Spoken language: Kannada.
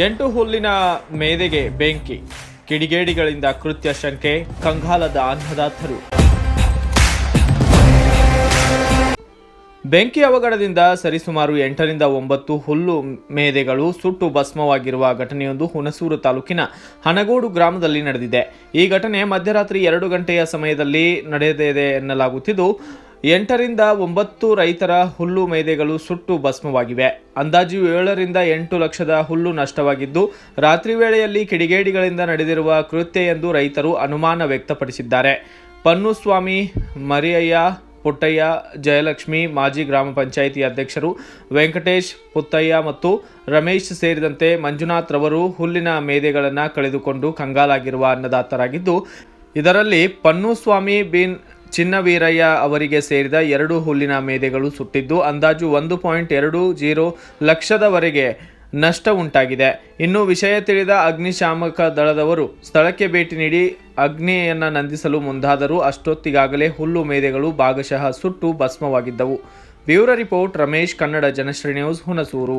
ಎಂಟು ಹುಲ್ಲಿನ ಮೇದೆಗೆ ಬೆಂಕಿ, ಕಿಡಿಗೇಡಿಗಳಿಂದ ಕೃತ್ಯ ಶಂಕೆ, ಕಂಗಾಲದ ಅನ್ನದಾತರು ಬೆಂಕಿ ಅವಘಡದಿಂದ ಸರಿಸುಮಾರು ಎಂಟರಿಂದ ಒಂಬತ್ತು ಹುಲ್ಲು ಮೇದೆಗಳು ಸುಟ್ಟು ಭಸ್ಮವಾಗಿರುವ ಘಟನೆಯೊಂದು ಹುಣಸೂರು ತಾಲೂಕಿನ ಹನಗೋಡು ಗ್ರಾಮದಲ್ಲಿ ನಡೆದಿದೆ. ಈ ಘಟನೆ ಮಧ್ಯರಾತ್ರಿ ಎರಡು ಗಂಟೆಯ ಸಮಯದಲ್ಲಿ ನಡೆದಿದೆ ಎನ್ನಲಾಗುತ್ತಿದ್ದು ಎಂಟರಿಂದ ಒಂಬತ್ತು ರೈತರ ಹುಲ್ಲು ಮೇದೆಗಳು ಸುಟ್ಟು ಭಸ್ಮವಾಗಿವೆ. ಅಂದಾಜು ಏಳರಿಂದ ಎಂಟು ಲಕ್ಷದ ಹುಲ್ಲು ನಷ್ಟವಾಗಿದ್ದು, ರಾತ್ರಿ ವೇಳೆಯಲ್ಲಿ ಕಿಡಿಗೇಡಿಗಳಿಂದ ನಡೆದಿರುವ ಕೃತ್ಯ ಎಂದು ರೈತರು ಅನುಮಾನ ವ್ಯಕ್ತಪಡಿಸಿದ್ದಾರೆ. ಪನ್ನುಸ್ವಾಮಿ, ಮರಿಯಯ್ಯ, ಪುಟ್ಟಯ್ಯ, ಜಯಲಕ್ಷ್ಮಿ, ಮಾಜಿ ಗ್ರಾಮ ಪಂಚಾಯಿತಿ ಅಧ್ಯಕ್ಷರು ವೆಂಕಟೇಶ್, ಪುತ್ತಯ್ಯ ಮತ್ತು ರಮೇಶ್ ಸೇರಿದಂತೆ ಮಂಜುನಾಥ್ ರವರು ಹುಲ್ಲಿನ ಮೇದೆಗಳನ್ನು ಕಳೆದುಕೊಂಡು ಕಂಗಾಲಾಗಿರುವ ಅನ್ನದಾತರಾಗಿದ್ದು, ಇದರಲ್ಲಿ ಪನ್ನುಸ್ವಾಮಿ ಬಿನ್ ಚಿನ್ನವೀರಯ್ಯ ಅವರಿಗೆ ಸೇರಿದ ಎರಡು ಹುಲ್ಲಿನ ಮೇದೆಗಳು ಸುಟ್ಟಿದ್ದು, ಅಂದಾಜು ಒಂದು ಪಾಯಿಂಟ್ ಎರಡು ಜೀರೋ ಲಕ್ಷದವರೆಗೆ ನಷ್ಟ ಉಂಟಾಗಿದೆ. ಇನ್ನು ವಿಷಯ ತಿಳಿದ ಅಗ್ನಿಶಾಮಕ ದಳದವರು ಸ್ಥಳಕ್ಕೆ ಭೇಟಿ ನೀಡಿ ಅಗ್ನಿಯನ್ನು ನಂದಿಸಲು ಮುಂದಾದರೂ ಅಷ್ಟೊತ್ತಿಗಾಗಲೇ ಹುಲ್ಲು ಮೇದೆಗಳು ಭಾಗಶಃ ಸುಟ್ಟು ಭಸ್ಮವಾಗಿದ್ದವು. Bureau report, Ramesh, Kannada Janashree news Hunsur.